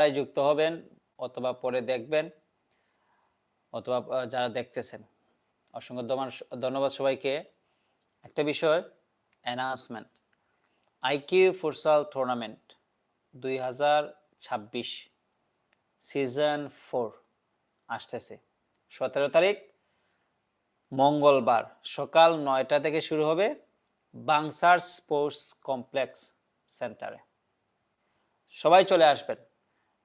যারাই যুক্ত হবেন অথবা পরে দেখবেন অথবা যারা দেখতেছেন। অসংখ্য ধন্যবাদ সবাইকে। একটা বিষয় অ্যানাউন্সমেন্ট আইকিউ ফুটসাল টুর্নামেন্ট দুই হাজার ছাব্বিশ সিজন ফোর আসতেছে। সতেরো তারিখ, মঙ্গলবার সকাল নয়টা থেকে শুরু হবে বাংসার স্পোর্টস কমপ্লেক্স সেন্টারে। সবাই চলে আসবেন।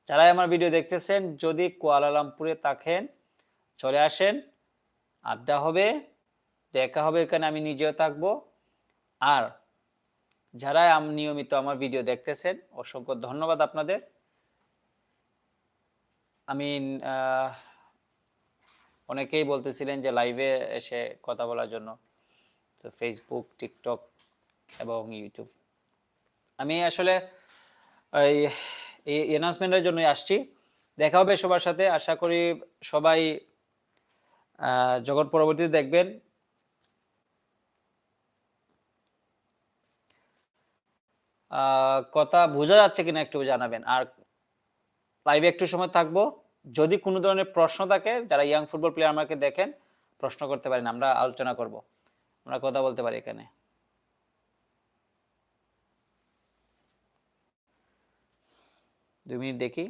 যারাই আমার ভিডিও দেখতেছেন, যদি কুয়ালালামপুরে থাকেন, চলে আসেন। আড্ডা হবে, দেখা হবে এখানে, আমি নিজেও থাকব। আর যারা নিয়মিত আমার ভিডিও দেখতেছেন, অসংখ্য ধন্যবাদ আপনাদের। আমি অনেকেই বলতেছিলেন যে লাইভে এসে কথা বলার জন্য। তো ফেসবুক টিকটক এবং ইউটিউব আমি আসলে এই এই অ্যানাউন্সমেন্টের জন্যই আসছি। দেখা হবে সবার সাথে। আশা করি সবাই যখন পরবর্তীতে দেখবেন। কথা বোঝা যাচ্ছে কিনা একটু জানাবেন। আর লাইভে একটু সময় থাকব। যদি কোনো ধরনের প্রশ্ন থাকে, যারা ইয়াং ফুটবল প্লেয়ার আমাকে দেখেন, প্রশ্ন করতে পারেন, আমরা আলোচনা করব। আমরা কথা বলতে পারি এখানে। দুই মিনিট দেখি।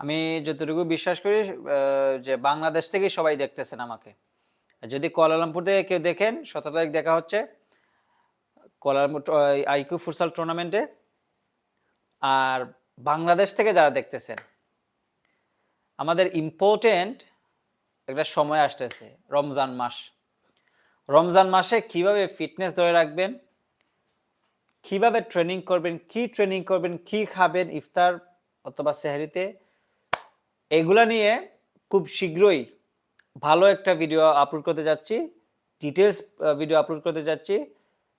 আমি যতটুকু বিশ্বাস করি যে বাংলাদেশ থেকেই সবাই দেখতেছেন আমাকে। যদি কুয়ালালামপুর থেকে কেউ দেখেন সতেরো তারিখ দেখা হচ্ছে কুয়ালালামপুর আইকিউ ফুটসাল টুর্নামেন্টে আর বাংলাদেশ থেকে যারা দেখতেছেন, আমাদের ইম্পর্টেন্ট একটা সময় আসতেছে রমজান মাস। রমজান মাসে কীভাবে ফিটনেস ধরে রাখবেন, কীভাবে ট্রেনিং করবেন, কি ট্রেনিং করবেন, কি খাবেন, ইফতার অথবা সেহরিতে, এগুলা নিয়ে খুব শীঘ্রই ভালো একটা ভিডিও আপলোড করতে যাচ্ছি ডিটেলস ভিডিও আপলোড করতে যাচ্ছি।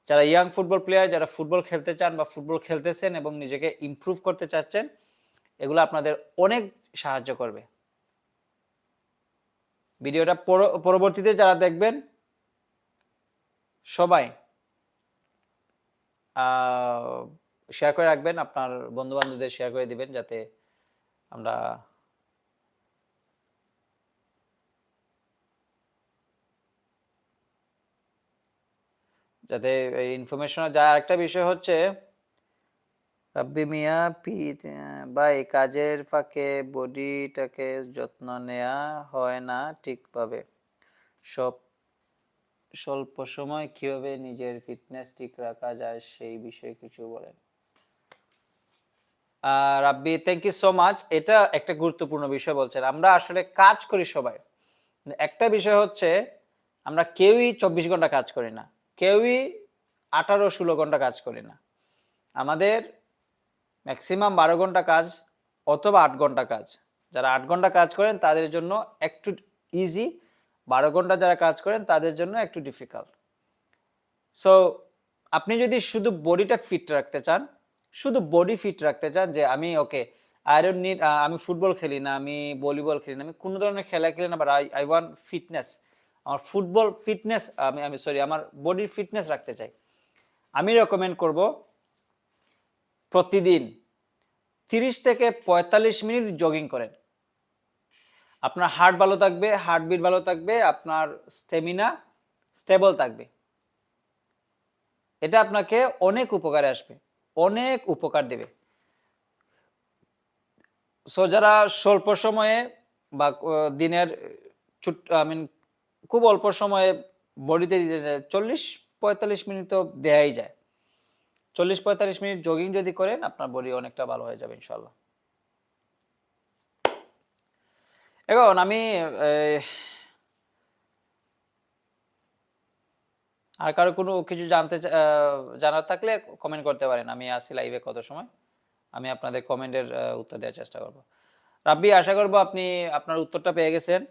যারা ইয়াং ফুটবল প্লেয়ার যারা ফুটবল খেলতে চান বা ফুটবল খেলতেছেন এবং নিজেকে ইমপ্রুভ করতে চাচ্ছেন, এগুলো আপনাদের অনেক সাহায্য করবে। ভিডিওটা পরবর্তীতে যারা দেখবেন, সবাই শেয়ার করে রাখবেন, আপনার বন্ধু বান্ধবদের শেয়ার করে দিবেন, যাতে আমরা যাতে এই ইনফরমেশন যায় আরেকটা বিষয় হচ্ছে, রাব্বি মিয়া পি ভাই কাজের ফাঁকে বডিটাকে যত্ন নেওয়া হয় না ঠিকভাবে। সব স্বল্প সময় কীভাবে নিজের ফিটনেস ঠিক রাখা যায় সেই বিষয়ে কিছু বলেন। Rabbi thank you so much এটা একটা গুরুত্বপূর্ণ বিষয় বলছেন। আমরা আসলে কাজ করি সবাই। একটা বিষয় হচ্ছে, আমরা কেউই চব্বিশ ঘণ্টা কাজ করি না। কেউই আঠারো ষোলো ঘণ্টা কাজ করি না। আমাদের ম্যাক্সিমাম বারো ঘণ্টা কাজ অথবা আট ঘণ্টা কাজ। যারা আট ঘণ্টা কাজ করেন, তাদের জন্য একটু ইজি বারো ঘণ্টা যারা কাজ করেন, তাদের জন্য একটু ডিফিকাল্ট সো আপনি যদি শুধু বডিটা ফিট রাখতে চান, শুধু বডি ফিট রাখতে চান যে আমি ওকে ডোন্ট নিড আমি ফুটবল খেলি না, আমি ভলিবল খেলি না, আমি কোনো ধরনের খেলা খেলি না but I I want fitness আমার ফুটবল ফিটনেস আমি আমি সরি আমার বডির ফিটনেস রাখতে চাই। আমি রেকমেন্ড করব প্রতিদিন তিরিশ থেকে পঁয়তাল্লিশ মিনিট জগিং করেন। আপনার হার্ট ভালো থাকবে হার্টবিট ভালো থাকবে, আপনার স্টেমিনা স্টেবল থাকবে। এটা আপনাকে অনেক উপকারে আসবে, অনেক উপকার দেবে। সো যারা স্বল্প সময়ে বা দিনের ছুট আই মিন খুব অল্প সময়ে বডিতে দিতে চায়। চল্লিশ পঁয়তাল্লিশ মিনিট তো দেয়াই যায়। চল্লিশ পঁয়তাল্লিশ মিনিট জগিং যদি করেন, আপনার বডি অনেকটা ভালো হয়ে যাবে ইনশাল্লাহ এখন আমি আর কারও কোনো কিছু জানতে জানার থাকলে কমেন্ট করতে পারেন। আমি আসি লাইভে কত সময়। আমি আপনাদের কমেন্টের উত্তর দেওয়ার চেষ্টা করব। রাব্বি, আশা করব আপনি আপনার উত্তরটা পেয়ে গেছেন।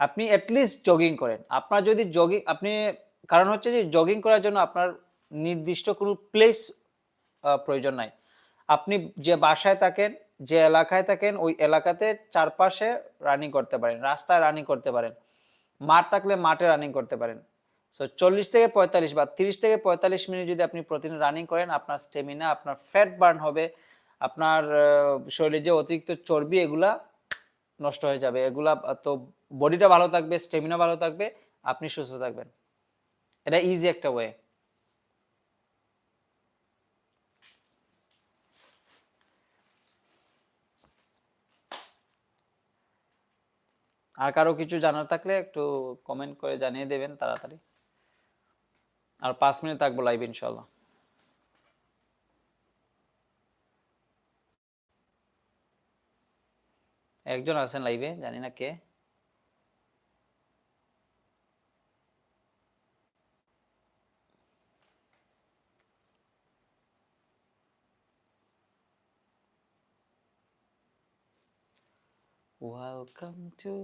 আপনি অ্যাটলিস্ট জগিং করেন। আপনার যদি জগিং আপনি কারণ হচ্ছে যে জগিং করার জন্য আপনার নির্দিষ্ট কোনো প্লেস প্রয়োজন নাই। আপনি যে বাসায় থাকেন, যে এলাকায় থাকেন, ওই এলাকাতে চারপাশে রানিং করতে পারেন, রাস্তায় রানিং করতে পারেন। মাঠ থাকলে মাঠে রানিং করতে পারেন। সো চল্লিশ থেকে পঁয়তাল্লিশ বা তিরিশ থেকে পঁয়তাল্লিশ মিনিট যদি আপনি প্রতিদিন রানিং করেন, আপনার স্টেমিনা আপনার ফ্যাট বার্ন হবে, আপনার শরীরে যে অতিরিক্ত চর্বি, এগুলা নষ্ট হয়ে যাবে। এগুলা তো বডিটা ভালো থাকবে স্টেমিনা ভালো থাকবে, আপনি সুস্থ থাকবেন। এটা ইজি একটা ওয়ে আর কারও কিছু জানার থাকলে একটু কমেন্ট করে জানিয়ে দেবেন তাড়াতাড়ি। আর পাঁচ মিনিট থাকব লাইভ ইনশাল্লাহ একজন আছেন লাইভে জানি না কে। Welcome to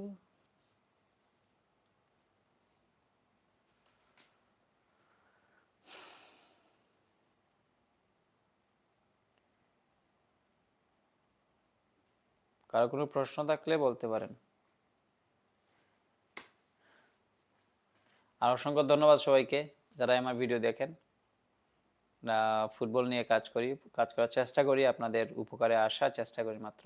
কারও কোনো প্রশ্ন থাকলে বলতে পারেন। আর অসংখ্য ধন্যবাদ সবাইকে যারা আমার ভিডিও দেখেন। ফুটবল নিয়ে কাজ করি, কাজ করার চেষ্টা করি, আপনাদের উপকারে আসার চেষ্টা করি মাত্র।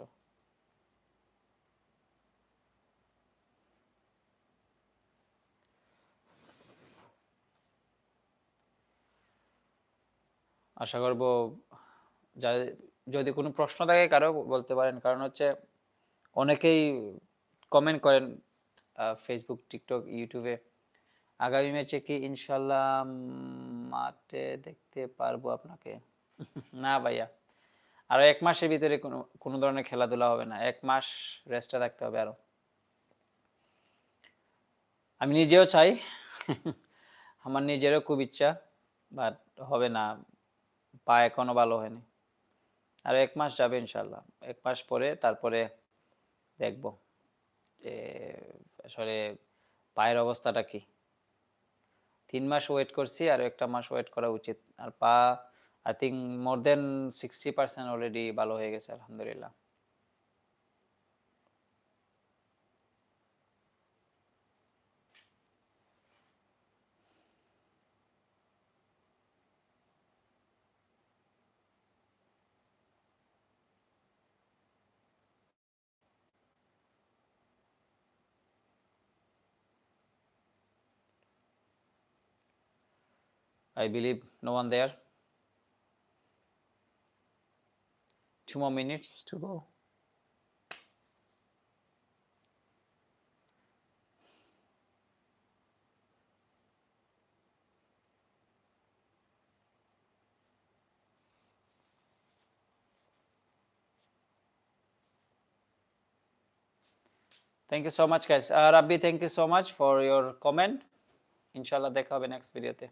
আশা করব যা যদি কোনো প্রশ্ন থাকে কারও বলতে পারেন। কারণ হচ্ছে অনেকেই কমেন্ট করেন ফেসবুক টিকটক ইউটিউবে আগামী ম্যাচে কি ইনশাল্লাহ মাঠে দেখতে পারব আপনাকে? না ভাইয়া। আরও এক মাসের ভিতরে কোনো কোনো ধরনের খেলাধুলা হবে না। এক মাস রেস্টে থাকতে হবে আরও। আমি নিজেও চাই। আমার নিজেরও খুব ইচ্ছা বাট হবে না। পা এখনও ভালো হয়নি। আর এক মাস যাবে ইনশাল্লাহ এক মাস পরে তারপরে দেখব যে, আসলে পায়ের অবস্থাটা কি। তিন মাস ওয়েট করছি আর একটা মাস ওয়েট করা উচিত। আর পা I think more than sixty percent already ভালো হয়ে গেছে, আলহামদুলিল্লাহ। I believe no one there. Two more minutes to go. Thank you so much guys. Uh, Rabbi, thank you so much for your comment. Inshallah, dekha hobe next video te.